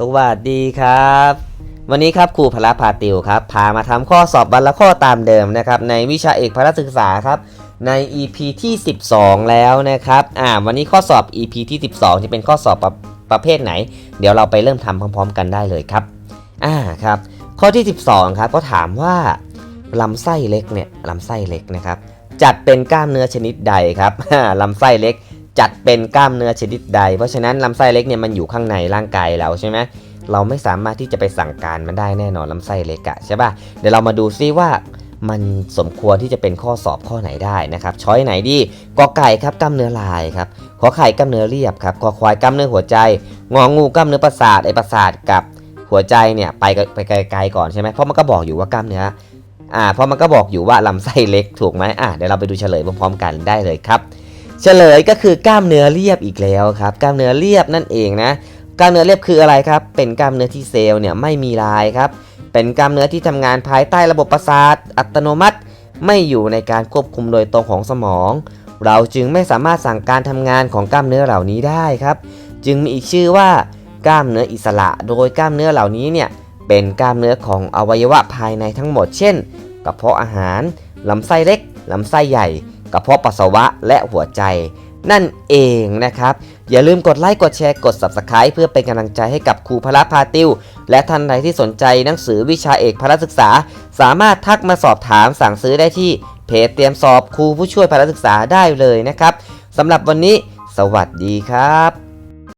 สวัสดีครับ วันนี้ครับครูพละพาติวครับ พามาทำข้อสอบวันละข้อตามเดิมนะครับ ในวิชาเอกพละศึกษาครับ ใน EP ที่ 12 แล้วนะครับอ่าวันนี้ข้อสอบ EP ที่ 12 จะเป็นข้อสอบประประเภทไหน เดี๋ยวเราไปเริ่มทำพร้อม ๆ กันได้เลยครับอ่าครับ ข้อที่ 12 ครับก็ถามว่าลำไส้เล็กเนี่ยลำไส้เล็กนะครับจัดเป็นกล้ามเนื้อชนิดใดครับลำไส้เล็ก จัดเป็นกล้ามเนื้อชนิดใด เพราะฉะนั้นลำไส้เล็กเนี่ยมันอยู่ข้างในร่างกายเราใช่ไหมเราไม่สามารถที่จะไปสั่งการมันได้แน่นอนลำไส้เล็กอะใช่ป่ะเดี๋ยวเรามาดูซิว่ามันสมควรที่จะเป็นข้อสอบข้อไหนได้นะครับ ช้อยไหนดีกอไก่ครับกล้ามเนื้อลายครับขอไข่กล้ามเนื้อเรียบครับคอควายกล้ามเนื้อหัวใจ งองูกล้ามเนื้อประสาทไอประสาทกับหัวใจเนี่ยไปไปไกลๆก่อนใช่ไหมเพราะมันก็บอกอยู่ว่ากล้ามเนื้ออ่าเพราะมันก็บอกอยู่ว่าลำไส้เล็กถูกไหมอะเดี๋ยวเราไปดูเฉลยพร้อมๆกันได้เลยครับ เฉลยก็คือกล้ามเนื้อเรียบอีกแล้วครับ กล้ามเนื้อเรียบนั่นเองนะ กล้ามเนื้อเรียบคืออะไรครับ เป็นกล้ามเนื้อที่เซลล์เนี่ยไม่มีลายครับ เป็นกล้ามเนื้อที่ทำงานภายใต้ระบบประสาทอัตโนมัติ ไม่อยู่ในการควบคุมโดยตรงของสมอง เราจึงไม่สามารถสั่งการทำงานของกล้ามเนื้อเหล่านี้ได้ครับ จึงมีอีกชื่อว่ากล้ามเนื้ออิสระ โดยกล้ามเนื้อเหล่านี้เนี่ยเป็นกล้ามเนื้อของอวัยวะภายในทั้งหมด เช่น กระเพาะอาหาร ลำไส้เล็ก ลำไส้ใหญ่ กระเพาะปัสสาวะ และหัวใจ นั่นเองนะครับ อย่าลืมกดไลค์กดแชร์กด Subscribe เพื่อเป็นกำลังใจให้กับครูพละพาติว และท่านใดที่สนใจหนังสือวิชาเอกพละศึกษา สามารถทักมาสอบถามสั่งซื้อได้ที่เพจเตรียมสอบครูผู้ช่วยพละศึกษาได้เลยนะครับสำหรับวันนี้ สวัสดีครับ